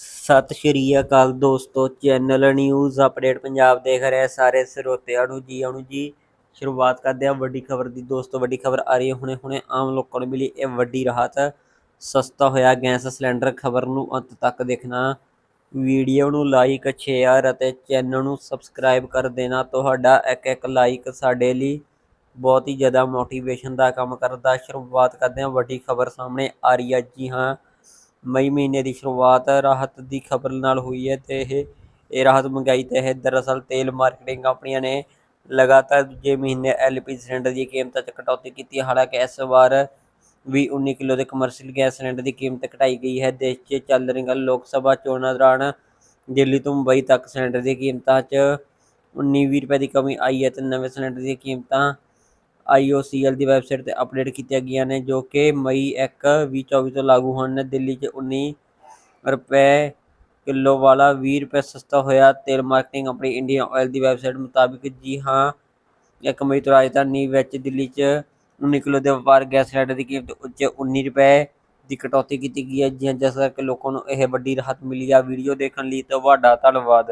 ਸਤਿ ਸ਼੍ਰੀ ਅਕਾਲ ਦੋਸਤੋ, channel news update Punjab ਦੇਖ ਰਹੇ ਸਾਰੇ ਸਰੋਤਿਆਂ ਨੂੰ ਜੀ ਆਣੂ ਜੀ, ਸ਼ੁਰੂਆਤ ਕਰਦੇ ਹਾਂ ਵੱਡੀ ਖਬਰ ਦੀ। ਦੋਸਤੋ, ਵੱਡੀ ਖਬਰ ਆ ਰਹੀ ਹੈ ਹੁਣੇ ਹੁਣੇ। ਆਮ ਲੋਕਾਂ ਨੂੰ ਮਿਲੀ ਇਹ ਵੱਡੀ ਰਾਹਤ। ਸਸਤਾ ਹੋਇਆ ਗੈਸ ਸਿਲੰਡਰ ਖਬਰ ਨੂੰ ਅੰਤ ਤੱਕ ਦੇਖਣਾ। ਵੀਡੀਓ ਨੂੰ ਲਾਈਕ ਸ਼ੇਅਰ ਅਤੇ ਚੈਨਲ ਨੂੰ ਸਬਸਕ੍ਰਾਈਬ ਕਰ ਦੇਣਾ। ਤੁਹਾਡਾ ਇੱਕ ਇੱਕ ਲਾਈਕ ਸਾਡੇ ਲਈ ਬਹੁਤ ਹੀ ਜ਼ਿਆਦਾ ਮੋਟੀਵੇਸ਼ਨ ਦਾ ਕੰਮ ਕਰਦਾ। ਸ਼ੁਰੂਆਤ ਕਰਦੇ ਹਾਂ ਵੱਡੀ ਖਬਰ ਸਾਹਮਣੇ ਆ ਰਹੀ ਹੈ। ਜੀ ਹਾਂ ਮਈ ਮਹੀਨੇ ਦੀ ਸ਼ੁਰੂਆਤ ਰਾਹਤ ਦੀ ਖਬਰ ਨਾਲ ਹੋਈ ਹੈ ਤੇ ਇਹ ਇਹ ਰਾਹਤ ਮਹਿੰਗਾਈ ਤੇ ਹੈ ਦਰਅਸਲ ਤੇਲ ਮਾਰਕੀਟਿੰਗ ਕੰਪਨੀਆਂ ਨੇ ਲਗਾਤਾਰ ਦੂਜੇ ਮਹੀਨੇ ਐਲਪੀ ਸਿਲੰਡਰ ਦੀ ਕੀਮਤਾਂ 'ਚ ਕਟੌਤੀ ਕੀਤੀ ਹਾਲਾਂਕਿ ਇਸ ਵਾਰ ਵੀ 19 ਕਿਲੋ ਦੇ ਕਮਰਸ਼ੀਅਲ ਗੈਸ ਸਿਲੰਡਰ ਦੀ ਕੀਮਤ ਘਟਾਈ ਗਈ ਹੈ। ਦੇਸ਼ 'ਚ ਚੱਲ ਰਹੀਆਂ ਲੋਕ ਸਭਾ ਚੋਣਾਂ ਦੌਰਾਨ ਦਿੱਲੀ ਤੋਂ ਮੁੰਬਈ ਤੱਕ ਸਿਲੰਡਰ ਦੀ ਕੀਮਤਾਂ 'ਚ 19 ਵੀਹ ਰੁਪਏ ਦੀ ਕਮੀ ਆਈ ਹੈ ਤੇ ਨਵੇਂ ਸਿਲੰਡਰ ਦੀਆਂ ਕੀਮਤਾਂ ਆਈਓਸੀਐਲ ਦੀ ਵੈਬਸਾਈਟ ਤੇ ਅਪਡੇਟ ਕੀਤੀਆਂ ਗਈਆਂ ਨੇ, ਜੋ ਕਿ ਮਈ 1 2024 ਤੋਂ ਲਾਗੂ ਹਨ ਦਿੱਲੀ 'ਚ 19 ਰੁਪਏ ਕਿਲੋ ਵਾਲਾ 20 ਰੁਪਏ ਸਸਤਾ ਹੋਇਆ। ਤੇਲ ਮਾਰਕੀਟਿੰਗ ਆਪਣੀ ਇੰਡੀਆ ਆਇਲ ਦੀ ਵੈਬਸਾਈਟ ਮੁਤਾਬਿਕ ਜੀ ਹਾਂ 1 ਮਈ ਤੋਂ ਰਾਜਧਾਨੀ ਵਿੱਚ ਦਿੱਲੀ 'ਚ 19 ਕਿਲੋ ਦੇ ਵਪਾਰ ਗੈਸ ਸਿਲੰਡਰ ਦੀ ਕੀਮਤ ਉੱਚ 19 ਰੁਪਏ ਦੀ ਕਟੌਤੀ ਕੀਤੀ ਗਈ ਹੈ। ਜੀ ਜਿਸ ਕਰਕੇ ਲੋਕਾਂ ਨੂੰ ਇਹ ਵੱਡੀ ਰਾਹਤ ਮਿਲੀ ਆ। ਵੀਡੀਓ ਦੇਖਣ ਲਈ ਤੁਹਾਡਾ ਧੰਨਵਾਦ।